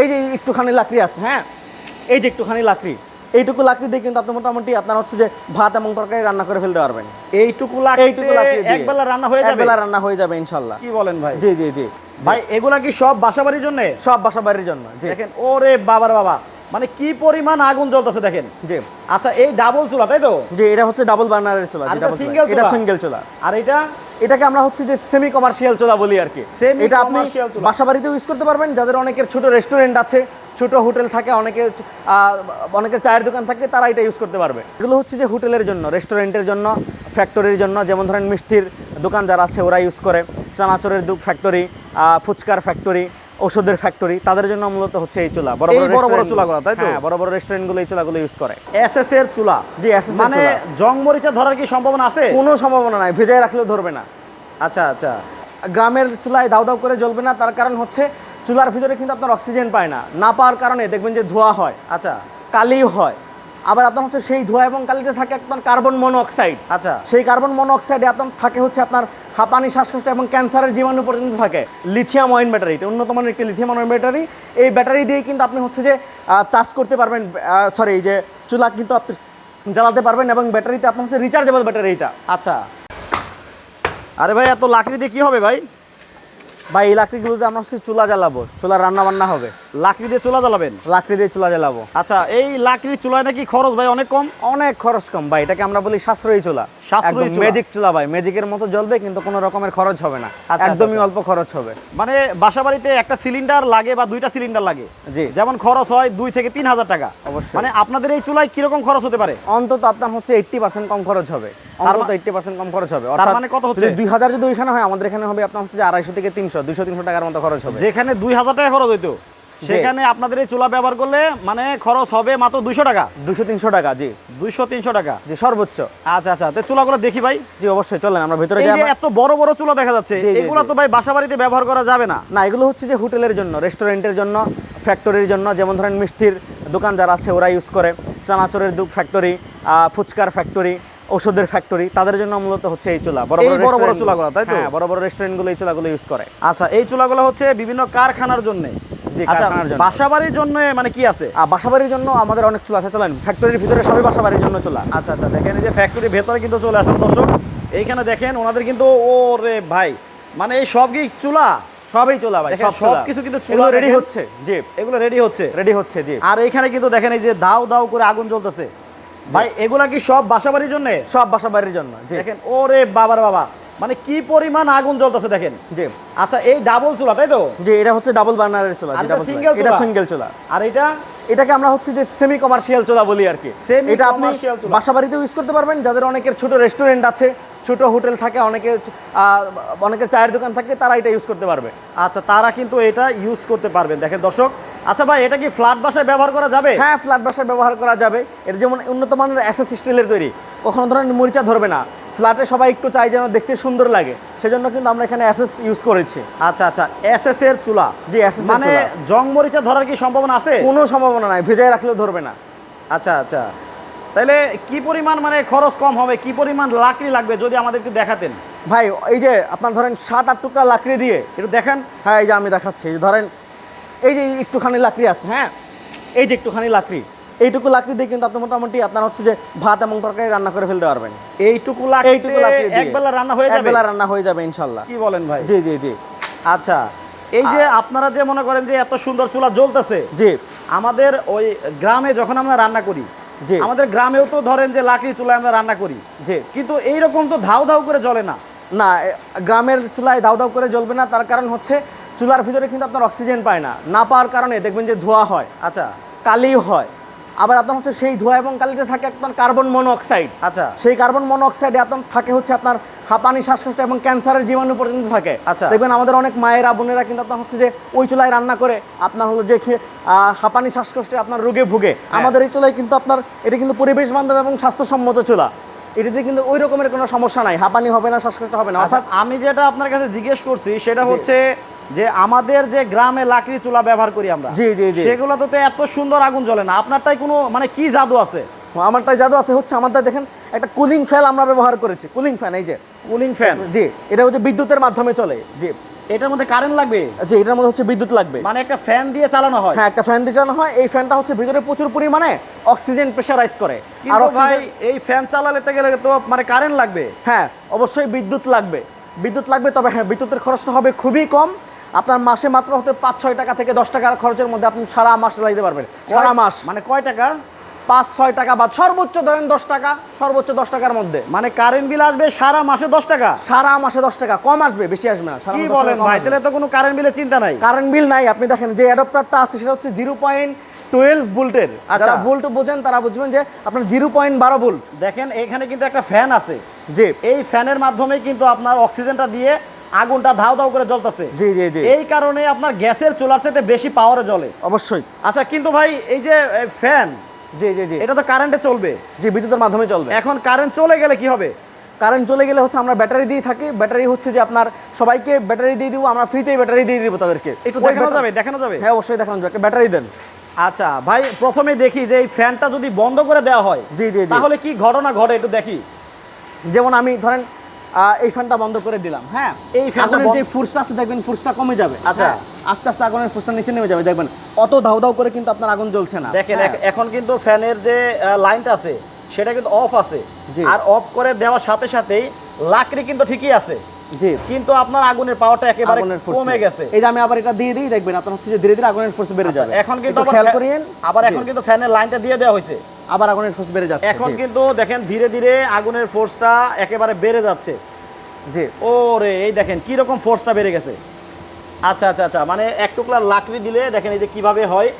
এই যে একটুখানি লাকড়ি আছে হ্যাঁ? এই যে একটুখানি লাকড়ি। এইটুকু লাকড়ি দিয়ে কিন্তু আপনি মোটামুটি আপনার হচ্ছে যে ভাত এবং তরকারি রান্না করে ফেলতে পারবেন। এইটুকু এইটুকু একবেলা রান্না হয়ে যাবে? একবেলা রান্না হয়ে যাবে ইনশাল্লাহ। কি বলেন ভাই? জি জি জি। ভাই এগুলা কি সব বাসাবাড়ির জন্য? সব বাসা বাড়ির জন্য জি। দেখেন ওরে বাবার বাবা। মানে কি পরিমাণ আগুন জ্বলতেছে দেখেন। জি। আচ্ছা এই ডাবল চুলা তাই তো? জি এটা হচ্ছে ডাবল বার্নারের চুলা চুলা। এটা সিঙ্গেল চুলা। আর এটা এটাকে আমরা হচ্ছে যে সেমি কমার্শিয়াল চোলা বলি আর কি। এটা আপনি বাসা বাড়িতেও ইউজ করতে পারবেন। যাদের অনেকের ছোট রেস্টুরেন্ট আছে ছোট হোটেল থাকে অনেকে অনেকের চায়ের দোকান থাকে তারা এটা ইউজ করতে পারবে। এগুলো হচ্ছে যে হোটেলের জন্য রেস্টুরেন্টের জন্য ফ্যাক্টরির জন্য। যেমন ধরেন মিষ্টির দোকান যারা আছে ওরা ইউজ করে। চানাচুরের ফ্যাক্টরি ফুচকার ফ্যাক্টরি ওষুধের ফ্যাক্টরি তাদের জন্য মূলত হচ্ছে এই চুলা। বড় বড় বড় চুলাগুলো, তাই তো? হ্যাঁ, বড় বড় রেস্টুরেন্টগুলো এই চুলাগুলো ইউজ করে। এসএস এর চুলা। জি এস এর মানে। জং মরিচা ধরার কি সম্ভাবনা আছে? কোনো সম্ভাবনা নাই ভেজায় রাখলেও ধরবে না। আচ্ছা আচ্ছা। গ্রামের চুলায় দাউ দাউ করে জ্বলবে না তার কারণ হচ্ছে চুলার ভিতরে কিন্তু আপনার অক্সিজেন পায় না। না পাওয়ার কারণে দেখবেন যে ধোয়া হয়। আচ্ছা কালি হয়। আবার আপনার হচ্ছে সেই ধোঁয়া এবং কালিতে থাকে আপনার কার্বন মনোঅক্সাইড আচ্ছা। সেই কার্বন মনোঅক্সাইডে আপনার থাকে হচ্ছে আপনার হাঁপানি শ্বাসকষ্ট এবং ক্যান্সারের জীবাণু পর্যন্ত থাকে। লিথিয়াম অয়েন ব্যাটারি এটা উন্নত মানের একটি লিথিয়াম অয়েন ব্যাটারি। এই ব্যাটারি দিয়ে কিন্তু আপনি হচ্ছে যে চার্জ করতে পারবেন সরি এই যে চুলা কিন্তু আপনি জ্বালাতে পারবেন এবং ব্যাটারিতে আপনার হচ্ছে রিচার্জেবল ব্যাটারি এটা। আচ্ছা। আরে ভাই এত লাকড়ি দিয়ে কী হবে ভাই? বা এই লাকড়িগুলোতে আমরা হচ্ছে চুলা জ্বালাবো। চুলা রান্না বান্না হবে। লাকড়ি দিয়ে চুলা জ্বালাবেন? লাকড়ি দিয়ে চুলা জ্বালাবো। আচ্ছা এই লাকড়ির চুলায় নাকি খরচ ভাই অনেক কম? অনেক খরচ কম ভাই এটাকে আমরা বলি সাশ্রয়ী চুলা। সাশ্রয়ী ম্যাজিক চুলা। ভাই ম্যাজিকের মতো জ্বলবে কিন্তু কোনো রকমের খরচ হবে না। আচ্ছা, একদমই আচ্ছা। অল্প খরচ হবে। মানে বাসা বাড়িতে একটা সিলিন্ডার লাগে বা দুইটা সিলিন্ডার লাগে। জি। যেমন খরচ হয় দুই থেকে তিন হাজার টাকা। অবশ্যই। মানে আপনাদের এই চুলায় কীরকম খরচ হতে পারে? অন্তত আপনার হচ্ছে এইট্টি পার্সেন্ট কম খরচ হবে। অন্তত এইট্টি পার্সেন্ট কম খরচ হবে। তার মানে কত হচ্ছে? দুই হাজার যদি ওইখানে হয় আমাদের এখানে হবে আপনার হচ্ছে আড়াইশো থেকে তিনশো। দুইশো তিনশো টাকার মতো খরচ হবে। যেখানে দুই হাজার টাকা খরচ হইতো সেখানে আপনাদের এই চুলা ব্যবহার করলে মানে খরচ হবে মাত্র দুইশো টাকা। দুইশো তিনশো টাকা জি। দুইশো তিনশো টাকা। জি সর্বোচ্চ। আচ্ছা আচ্ছা তো চুলাগুলো দেখি ভাই। জি অবশ্যই চলেন আমরা ভেতরে এত বড় বড় চুলা দেখা যাচ্ছে এগুলো তো ভাই বাসা বাড়িতে ব্যবহার করা যাবে না। না এগুলো হচ্ছে যে হোটেলের জন্য রেস্টুরেন্টের জন্য ফ্যাক্টরির জন্য। যেমন ধরেন মিষ্টির দোকান যারা আছে ওরা ইউজ করে। চানাচুরের ফ্যাক্টরি ফুচকার ফ্যাক্টরি ওষুধের ফ্যাক্টরি তাদের জন্য মূলত হচ্ছে এই চুলা। বড় বড় বড় চুলাগুলো, তাই তো? হ্যাঁ বড় বড় রেস্টুরেন্টগুলো এই চুলাগুলো ইউজ করে। আচ্ছা এই চুলাগুলো হচ্ছে বিভিন্ন কারখানার জন্য। আচ্ছা জন্য। বাসা বাড়ির জন্য মানে কি আছে? বাসাবাড়ির জন্য আমাদের অনেক চুলা আছে। চলেন ফ্যাক্টরির ভিতরে সবই বাসাবাড়ির জন্য চুলা। আচ্ছা আচ্ছা দেখেন এই যে ফ্যাক্টরির ভেতরে কিন্তু চলে দর্শক এইখানে দেখেন ওনাদের কিন্তু ওরে ভাই মানে এই সব কি চুলা? সবই চুলা ভাই সব সব কিছু কিন্তু চুলা রেডি হচ্ছে। জি। এগুলো রেডি হচ্ছে। রেডি হচ্ছে জি। আর এইখানে কিন্তু দেখেন এই যে দাও দাও করে আগুন জ্বলতেছে। ভাই এগুলা কি সব বাসা বাড়ির জন্য? সব বাসাবাড়ির জন্য দেখেন ওরে বাবার বাবা। মানে কি পরিমাণ আগুন জ্বলতেছে দেখেন। জি। আচ্ছা এই ডাবল চুলা তাই তো? জি এটা হচ্ছে ডাবল বার্নারের চুলা আর এটা সিঙ্গেল চুলা। আর এটা? এটাকে আমরা হচ্ছে যে সেমি কমার্শিয়াল চুলা বলি আর কি। এটা আপনি বাসা বাড়িতেও ইউজ করতে পারবেন যাদের অনেকের ছোট রেস্টুরেন্ট আছে ছোট হোটেল থাকে অনেকে অনেকের চায়ের দোকান থাকে তারা এটা ইউজ করতে পারবে। আচ্ছা তারা কিন্তু এটা ইউজ করতে পারবেন। দেখেন দর্শক আচ্ছা ভাই এটা কি ফ্ল্যাট বাসায় ব্যবহার করা যাবে? হ্যাঁ ফ্ল্যাট বাসায় ব্যবহার করা যাবে। এর যেমন উন্নত মানের অ্যাসেস স্টিলের তৈরি। কখনো ধরেন মরিচা ধরবে না। ফ্ল্যাটে সবাই একটু চাই যেন দেখতে সুন্দর লাগে। সেজন্য কিন্তু আমরা এখানে অ্যাসেস ইউজ করেছি। আচ্ছা আচ্ছা। এসএস এর চুলা। জি অ্যাসেস মানে জং মরিচা ধরার কি সম্ভাবনা আছে? কোনো সম্ভাবনা নাই। ভেজায় রাখলেও ধরবে না। আচ্ছা আচ্ছা। তাহলে কি পরিমাণ মানে খরচ কম হবে? কি পরিমাণ লাকড়ি লাগবে? যদি আমাদেরকে দেখাতেন। ভাই এই যে আপনার ধরেন সাত আট টুকরা লাকড়ি দিয়ে একটু দেখেন। হ্যাঁ এই যে আমি দেখাচ্ছি। ধরেন এই যে একটুখানি লাকড়ি আছে হ্যাঁ? এই যে একটুখানি লাকড়ি এইটুকু লাকড়ি দিয়ে কিন্তু আপনি মোটামুটি আপনার হচ্ছে যে ভাত এবং তরকারি রান্না করে ফেলতে পারবেন। এইটুকু এইটুকু লাকড়ি একবেলা রান্না হয়ে যাবে? একবেলা রান্না হয়ে যাবে ইনশাল্লাহ। কি বলেন ভাই? জি জি জি। আচ্ছা এই যে আপনারা যে মনে করেন যে এত সুন্দর চুলা জ্বলতেছে জি। আমাদের ওই গ্রামে যখন আমরা রান্না করি জি। আমাদের গ্রামেও তো ধরেন যে লাকড়ি চুলায় আমরা রান্না করি জি। কিন্তু এইরকম তো ধাউ ধাউ করে জ্বলে না। না গ্রামের চুলায় দাউ দাউ করে জ্বলবে না তার কারণ হচ্ছে চুলার ভিতরে কিন্তু আপনার অক্সিজেন পায় না। না পাওয়ার কারণে দেখবেন যে ধোঁয়া হয়। আচ্ছা কালি হয়। আবার আপনার হচ্ছে সেই ধোঁয়া এবং কালিতে থাকে আপনার কার্বন মনোঅক্সাইড আচ্ছা। সেই কার্বন মনোঅক্সাইডে আপনার থাকে হচ্ছে আপনার হাঁপানি শ্বাসকষ্ট এবং ক্যান্সারের জীবাণু পর্যন্ত থাকে। আচ্ছা। দেখবেন আমাদের অনেক মায়েরা বোনেরা কিন্তু আপনার হচ্ছে যে ওই চুলায় রান্না করে আপনার হলো যে হাঁপানি শ্বাসকষ্টে আপনার রোগে ভুগে। হ্যাঁ। আমাদের এই চুলায় কিন্তু আপনার এটা কিন্তু পরিবেশ বান্ধব এবং স্বাস্থ্যসম্মত চুলা। এটাতে কিন্তু ওই রকমের কোনো সমস্যা নাই। হাঁপানি হবে না শ্বাসকষ্ট হবে না। অর্থাৎ অর্থাৎ আমি যেটা আপনার কাছে জিজ্ঞেস করছি সেটা হচ্ছে যে আমাদের যে গ্রামে লাকড়ি চুলা ব্যবহার করি আমরা জি জি জি। সেগুলোতে তো এত সুন্দর আগুন জ্বলে না। আপনারটাই কোনো মানে কি জাদু আছে? আমারটাই জাদু আছে হচ্ছে আমাদের দেখেন একটা কুলিং ফ্যান আমরা ব্যবহার করেছি। কুলিং ফ্যান এই যে। Cooling fan? জি এটা হচ্ছে বিদ্যুতের মাধ্যমে চলে জি। এটার মধ্যে কারেন্ট লাগবে? যে এটার মধ্যে হচ্ছে বিদ্যুৎ লাগবে। মানে একটা ফ্যান দিয়ে চালানো হয়? হ্যাঁ একটা ফ্যান দিয়ে চালানো হয়। এই ফ্যানটা হচ্ছে ভিতরে প্রচুর পরিমাণে অক্সিজেন প্রেসারাইজ করে। আর ভাই এই ফ্যান চালাতে গেলে তো মানে কারেন্ট লাগবে। হ্যাঁ অবশ্যই বিদ্যুৎ লাগবে। বিদ্যুৎ লাগবে তবে হ্যাঁ বিদ্যুতের খরচটা হবে খুবই কম। আপনার মাসে মাত্র হতে পাঁচ ছয় টাকা থেকে দশ টাকার খরচের মধ্যে আপনি সারা মাস চালাইতে পারবেন। সারা মাস। মানে কয় টাকা? পাঁচ ছয় টাকা বা সর্বোচ্চ ধরেন দশ টাকা সর্বোচ্চ দশ টাকার মধ্যে। মানে কারেন্ট বিল আসবে সারা মাসে দশ টাকা? সারা মাসে দশ টাকা কম আসবে বেশি আসবে না কি বলেন ভাই? তাহলে তো কোনো কারেন্ট বিলের চিন্তা নাই। কারেন্ট বিল নাই আপনি দেখেন যে অ্যাডাপ্টারটা আছে সেটা হচ্ছে জিরো পয়েন্ট টুয়েলভ ভোল্টের। আচ্ছা। যারা ভোল্ট বোঝেন তারা বুঝবেন যে আপনার জিরো পয়েন্ট বারো ভোল্ট। দেখেন এখানে কিন্তু একটা ফ্যান আছে। যে এই ফ্যানের মাধ্যমে কিন্তু আপনার অক্সিজেনটা দিয়ে আগুনটা ধাও ধাও করে জ্বলতেছে। জি জি জি। এই কারণে আপনার গ্যাসের চুলার চাইতে বেশি পাওয়ারে জ্বলে। অবশ্যই। আচ্ছা কিন্তু ভাই এই যে ফ্যান জি জি জি। এটা তো কারেন্টে চলবে। জি বিদ্যুতের মাধ্যমে চলবে। এখন কারেন্ট চলে গেলে কি হবে? কারেন্ট চলে গেলে হচ্ছে আমরা ব্যাটারি দিয়ে থাকি। ব্যাটারি হচ্ছে যে আপনার সবাইকে ব্যাটারি দিয়ে দিব আমরা ফ্রিতেই ব্যাটারি দিয়ে দিব তাদেরকে। একটু দেখানো যাবে দেখানো যাবে? হ্যাঁ অবশ্যই দেখানো যাবে। ব্যাটারি দেন। আচ্ছা ভাই প্রথমে দেখি যে এই ফ্যানটা যদি বন্ধ করে দেওয়া হয় জি জি। তাহলে কি ঘটনা ঘটে একটু দেখি। যেমন আমি ধরেন এই ফ্যানটা বন্ধ করে দিলাম হ্যাঁ? এই ফ্যানটা আগুনের যে ফুর্সটা আছে দেখবেন ফুর্সটা কমে যাবে আচ্ছা। হ্যাঁ, আস্তে আস্তে আগুনের ফুর্সটা নিচে নেমে যাবে দেখবেন। অত ধাউ ধাউ করে কিন্তু আপনার আগুন জ্বলছে না দেখেন হ্যাঁ। এখন কিন্তু ফ্যানের যে লাইনটা আছে সেটা কিন্তু অফ আছে। আর অফ করে দেওয়ার সাথে সাথেই লাকড়ি কিন্তু ঠিকই আছে। জি। কিন্তু আপনার আগুনের পাওয়ারটা একেবারে কমে গেছে। এই যে আমি আবার এটা দিয়ে দিই দেখবেন আপনার হচ্ছে যে ধীরে ধীরে আগুনের ফোর্স বেড়ে যাবে। এখন কিন্তু আবার খেয়াল করিয়েন। আবার এখন কিন্তু ফ্যানের লাইনটা দিয়ে দেওয়া হয়েছে। আবার আগুনের ফোর্স বেড়ে যাচ্ছে। এখন কিন্তু দেখেন ধীরে ধীরে আগুনের ফোর্সটা একেবারে বেড়ে যাচ্ছে। জি। ওরে এই দেখেন কি রকম ফোর্সটা বেড়ে গেছে। আচ্ছা আচ্ছা আচ্ছা মানে এক টুকরা লাকড়ি দিলে দেখেন এই যে কীভাবে হয়।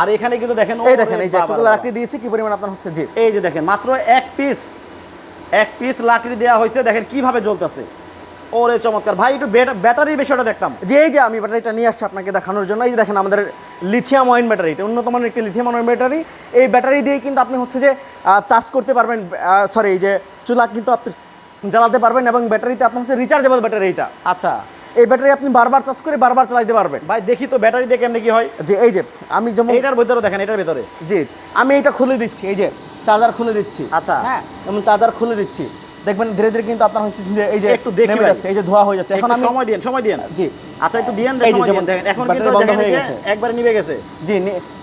আর এখানে কিন্তু দেখেন এই দেখেন এই যে একটু লাকড়ি দিয়েছি কি পরিমাণ আপনার হচ্ছে? জি। এই যে দেখেন মাত্র এক পিস এক পিস লাকড়ি দেওয়া হয়েছে দেখেন কীভাবে জ্বলতেছে। ওরে চমৎকার। ভাই একটু ব্যাটারির বিষয়টা দেখতাম। যে এই যে আমি ব্যাটারিটা নিয়ে আসছি আপনাকে দেখানোর জন্য। এই যে দেখেন আমাদের লিথিয়াম অয়েন ব্যাটারি এটা উন্নত মানের একটি লিথিয়াম অয়েন ব্যাটারি এই ব্যাটারি দিয়ে কিন্তু আপনি হচ্ছে যে চার্জ করতে পারবেন সরি এই যে চুলা কিন্তু আপনি জ্বালাতে পারবেন এবং ব্যাটারিতে আপনার হচ্ছে রিচার্জেবল ব্যাটারি এটা আচ্ছা। এই ব্যাটারি আপনি বারবার চার্জ করে বারবার চালাতে পারবেন। ভাই দেখি তো ব্যাটারি দিয়ে কেমনি কি হয়। যে এই যে আমি যেমন এটার ভিতরে দেখেন এটার ভিতরে। জি আমি এটা খুলে দিচ্ছি এই যে চার্জার খুলে দিচ্ছি। আচ্ছা। হ্যাঁ যেমন চার্জার খুলে দিচ্ছি। দেখবেন ধীরে ধীরে কিন্তু আপনার হচ্ছে যে এই যে একটু দেখে যাচ্ছে এই যে ধোয়া হয়ে যাচ্ছে। এখন সময় দিন সময় দিন জি। আচ্ছা একটু দিয়েন দেখেন এখন কিন্তু দেখেন। একবারে নিভে গেছে জি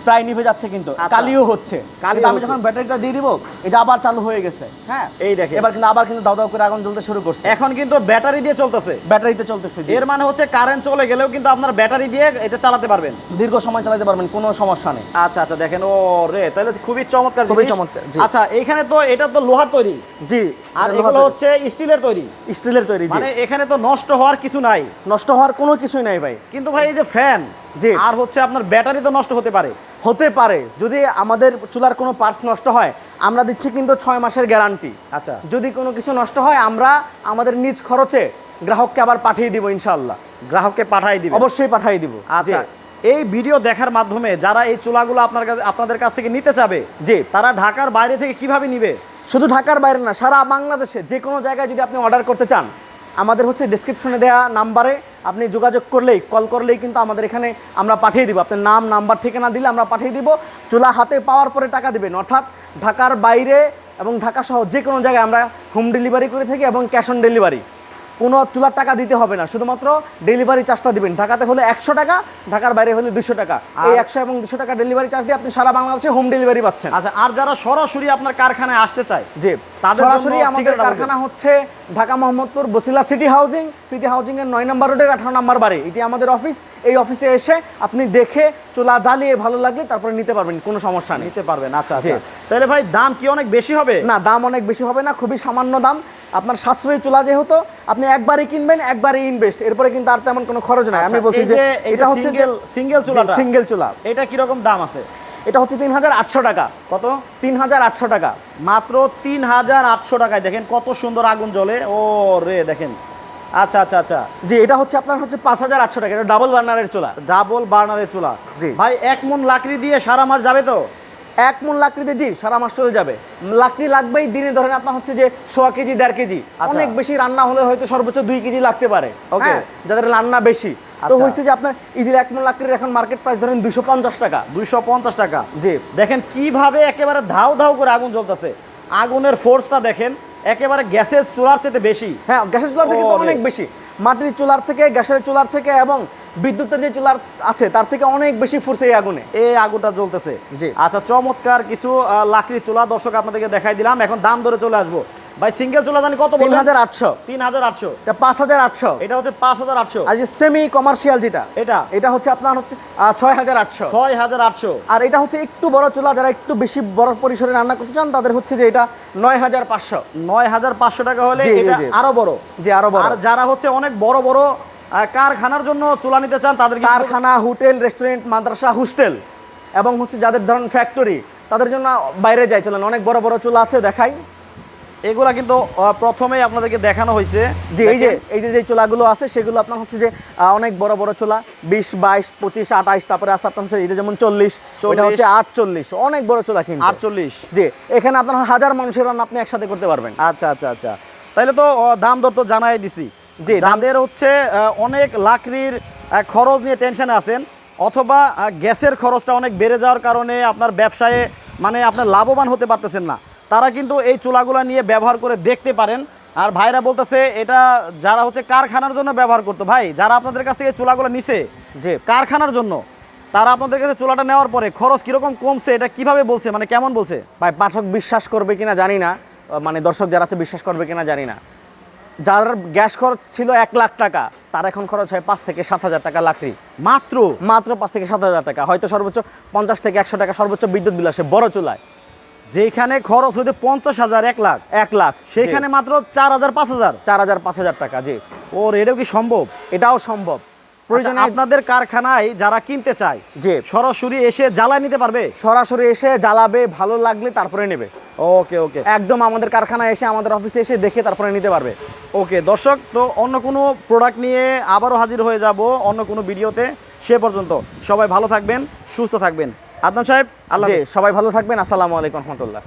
প্রায় নিভে যাচ্ছে কিন্তু আচ্ছা। কালিও হচ্ছে। কিন্তু আমি যখন ব্যাটারিটা দিয়ে দিব যে আবার চালু হয়ে গেছে হ্যাঁ? এই দেখেন। এবার কিন্তু আবার কিন্তু দাও দাও করে আগুন জ্বলতে শুরু করছে। এখন কিন্তু ব্যাটারি দিয়ে চলতেছে। ব্যাটারিতে চলতেছে এর মানে হচ্ছে কারেন্ট চলে গেলেও কিন্তু আপনার ব্যাটারি দিয়ে এটা চালাতে পারবেন। দীর্ঘ সময় চালাতে পারবেন কোনো সমস্যা নেই। আচ্ছা আচ্ছা দেখেন ও রে তাহলে খুবই চমৎকার খুবই চমৎকার। আচ্ছা এখানে তো এটা তো লোহার তৈরি। জি আর এগুলো হচ্ছে স্টিলের তৈরি। স্টিলের তৈরি মানে এখানে তো নষ্ট হওয়ার কিছু নাই। নষ্ট হওয়ার কোনো কিছুই নাই ভাই। কিন্তু ভাই এই যে ফ্যান জি। আর হচ্ছে আপনার ব্যাটারি তো নষ্ট হতে পারে। হতে পারে যদি আমাদের চুলার কোনো পার্টস নষ্ট হয় আমরা দিচ্ছি কিন্তু ছয় মাসের গ্যারান্টি আচ্ছা। যদি কোনো কিছু নষ্ট হয় আমরা আমাদের নিজ খরচে গ্রাহককে আবার পাঠিয়ে দিব ইনশাল্লাহ গ্রাহককে পাঠাই দিব অবশ্যই পাঠিয়ে দিব। আচ্ছা। এই ভিডিও দেখার মাধ্যমে যারা এই চুলাগুলো আপনার কাছে আপনাদের কাছ থেকে নিতে চাবে যে তারা ঢাকার বাইরে থেকে কীভাবে নিবে? শুধু ঢাকার বাইরে না সারা বাংলাদেশে যে কোনো জায়গায় যদি আপনি অর্ডার করতে চান আমাদের হচ্ছে ডিসক্রিপশনে দেওয়া নাম্বারে আপনি যোগাযোগ করলেই কল করলেই কিন্তু আমাদের এখানে আমরা পাঠিয়ে দিব। আপনার নাম নাম্বার ঠিকানা দিলে আমরা পাঠিয়ে দিব। চুলা হাতে পাওয়ার পরে টাকা দেবেন। অর্থাৎ ঢাকার বাইরে এবং ঢাকা সহ যে কোনো জায়গায় আমরা হোম ডেলিভারি করে থাকি এবং ক্যাশ অন ডেলিভারি কোনো চুলার টাকা দিতে হবে না। শুধুমাত্র ডেলিভারি চার্জটা দিবেন। ঢাকাতে হলে একশো টাকা ঢাকার বাইরে হলে দুশো টাকা। এই একশো এবং দুশো টাকা ডেলিভারি চার্জ দিয়ে আপনি সারা বাংলাদেশে হোম ডেলিভারি পাচ্ছেন। আচ্ছা আর যারা সরাসরি আপনার কারখানায় আসতে চায় যে সরাসরি আমাদের কারখানা হচ্ছে Dhaka Mohammadpur Basila city housing city housing এর নয় নম্বর রোডের আঠারো নম্বর বাড়ি। এটি আমাদের অফিস এই অফিসে এসে আপনি দেখে চুলা জ্বালিয়ে ভালো লাগলে তারপরে নিতে পারবেন কোনো সমস্যা নেই। নিতে পারবেন। আচ্ছা। আচ্ছা। তাহলে ভাই দাম কি অনেক বেশি হবে? না দাম অনেক বেশি হবে না খুবই সামান্য দাম। আপনার সাশ্রয়ী চুলা যেহেতু আপনি একবারই কিনবেন একবারই ইনভেস্ট এরপরে কিন্তু আর তেমন কোনো খরচ নাই। আমি আচ্ছা, বলছি যে এটা হচ্ছে সিঙ্গেল সিঙ্গেল চুলাটা সিঙ্গেল চুলা। এটা কীরকম দাম আছে? এটা হচ্ছে তিন হাজার আটশো টাকা। কত? তিন হাজার আটশো টাকা। মাত্র তিন হাজার আটশো টাকায় দেখেন কত সুন্দর আগুন জ্বলে। ও রে দেখেন। আচ্ছা আচ্ছা আচ্ছা। জি এটা হচ্ছে আপনার হচ্ছে পাঁচ হাজার আটশো টাকা। এটা ডাবল বার্নারের চুলা। ডাবল বার্নারের চুলা। জি। ভাই এক মন লাকড়ি দিয়ে সারা মাস যাবে তো? এক মন লাকড়িতে জি সারা মাস চলে যাবে। লাকড়ি লাগবেই দিনে ধরেন আপনার হচ্ছে যে সোয়া কেজি দেড় কেজি। আচ্ছা। অনেক বেশি রান্না হলে হয়তো সর্বোচ্চ দুই কেজি লাগতে পারে। Okay. হ্যাঁ। যাদের রান্না বেশি। তো আচ্ছা। হয়েছে যে আপনার ইজিলি এক মন লাকড়ির এখন মার্কেট প্রাইস ধরেন দুশো পঞ্চাশ টাকা। দুইশো পঞ্চাশ টাকা। জি। দেখেন কীভাবে একেবারে ধাও ধাও করে আগুন জ্বলতেছে। আগুনের ফোর্সটা দেখেন একেবারে গ্যাসের চুলার চেয়ে বেশি। হ্যাঁ গ্যাসের চুলা থেকে অনেক বেশি। মাটির চুলার থেকে গ্যাসের চুলার থেকে এবং বিদ্যুতের যে চুলার আছে তার থেকে অনেক বেশি ফুরছে এই আগুনে। এই আগুনটা জ্বলতেছে। জি। আচ্ছা চমৎকার কিছু লাকড়ির চুলা দর্শক আপনাদেরকে দেখাই দিলাম। এখন দাম ধরে চলে আসব। ভাই সিঙ্গেল চুলা জানি কত তিন হাজার আটশো। তিন হাজার আটশো। এটা পাঁচ হাজার আটশো। এটা হচ্ছে পাঁচ হাজার আটশো। আর যে সেমি কমার্শিয়াল যেটা এটা? এটা হচ্ছে আপনার হচ্ছে ছয় হাজার আটশো। ছয় হাজার আটশো। আর এটা হচ্ছে একটু বড় চুলা যারা একটু বেশি বড় পরিসরে রান্না করতে চান তাদের হচ্ছে যে এটা নয় হাজার পাঁচশো। নয় হাজার পাঁচশো টাকা হলে আরও বড়। যে আরও বড়। আর যারা হচ্ছে অনেক বড় বড় কারখানার জন্য চুলা নিতে চান তাদের কারখানা হোটেল রেস্টুরেন্ট মাদ্রাসা হোস্টেল এবং হচ্ছে যাদের ধরেন ফ্যাক্টরি তাদের জন্য বাইরে যাই চলেন। অনেক বড় বড় চুলা আছে দেখাই। এগুলা কিন্তু প্রথমেই আপনাদেরকে দেখানো হয়েছে। যে এই যে এই যে যে চুলাগুলো আছে সেগুলো আপনার হচ্ছে যে অনেক বড় বড় চুলা বিশ বাইশ পঁচিশ আঠাইশ তারপরে আছে আপনার হচ্ছে এটা যেমন চল্লিশ 40 হচ্ছে আটচল্লিশ অনেক বড় চুলা কিন্তু। আটচল্লিশ। যে এখানে আপনার হাজার মানুষের রান্না আপনি একসাথে করতে পারবেন। আচ্ছা আচ্ছা আচ্ছা। তাহলে তো দাম দর তো জানাই দিছি। জি, যাদের হচ্ছে অনেক লাকড়ির খরচ নিয়ে টেনশনে আছেন অথবা গ্যাসের খরচটা অনেক বেড়ে যাওয়ার কারণে আপনার ব্যবসায়ে মানে আপনার লাভবান হতে পারতেছেন না। তারা কিন্তু এই চুলাগুলো নিয়ে ব্যবহার করে দেখতে পারেন। আর ভাইরা বলতেছে এটা যারা হচ্ছে কারখানার জন্য ব্যবহার করতো ভাই যারা আপনাদের কাছ থেকে চুলাগুলো নিছে যে কারখানার জন্য তারা আপনাদের কাছে চুলাটা নেওয়ার পরে খরচ কীরকম কমছে এটা কীভাবে বলছে মানে কেমন বলছে? ভাই পাঠক বিশ্বাস করবে কিনা জানি না মানে দর্শক যারা আছে বিশ্বাস করবে কিনা জানি না। যার গ্যাস খরচ ছিল এক লাখ টাকা তার এখন খরচ হয় পাঁচ থেকে সাত হাজার টাকা লাকড়ি। মাত্র? মাত্র পাঁচ থেকে সাত হাজার টাকা। হয়তো সর্বোচ্চ পঞ্চাশ থেকে একশো টাকা সর্বোচ্চ বিদ্যুৎ বিল আসে বড় চুলায়। যেখানে খরচ হইতে পঞ্চাশ হাজার এক লাখ? এক লাখ সেখানে মাত্র চার হাজার পাঁচ হাজার? চার হাজার পাঁচ হাজার টাকা যে ওর এটাও কি সম্ভব? এটাও সম্ভব। প্রয়োজনে প্রয়োজনে আপনাদের কারখানায় যারা কিনতে চায় যে সরাসরি এসে জ্বালায় নিতে পারবে? সরাসরি এসে জ্বালাবে ভালো লাগলে তারপরে নেবে। ওকে ওকে। একদম আমাদের কারখানায় এসে আমাদের অফিসে এসে দেখে তারপরে নিতে পারবে। ওকে দর্শক তো অন্য কোনো প্রোডাক্ট নিয়ে আবারও হাজির হয়ে যাব অন্য কোনো ভিডিওতে। সে পর্যন্ত সবাই ভালো থাকবেন সুস্থ থাকবেন। আদনান সাহেব আল্লাহ সবাই ভালো থাকবেন। আসসালামু আলাইকুম রহমতুল্লাহ।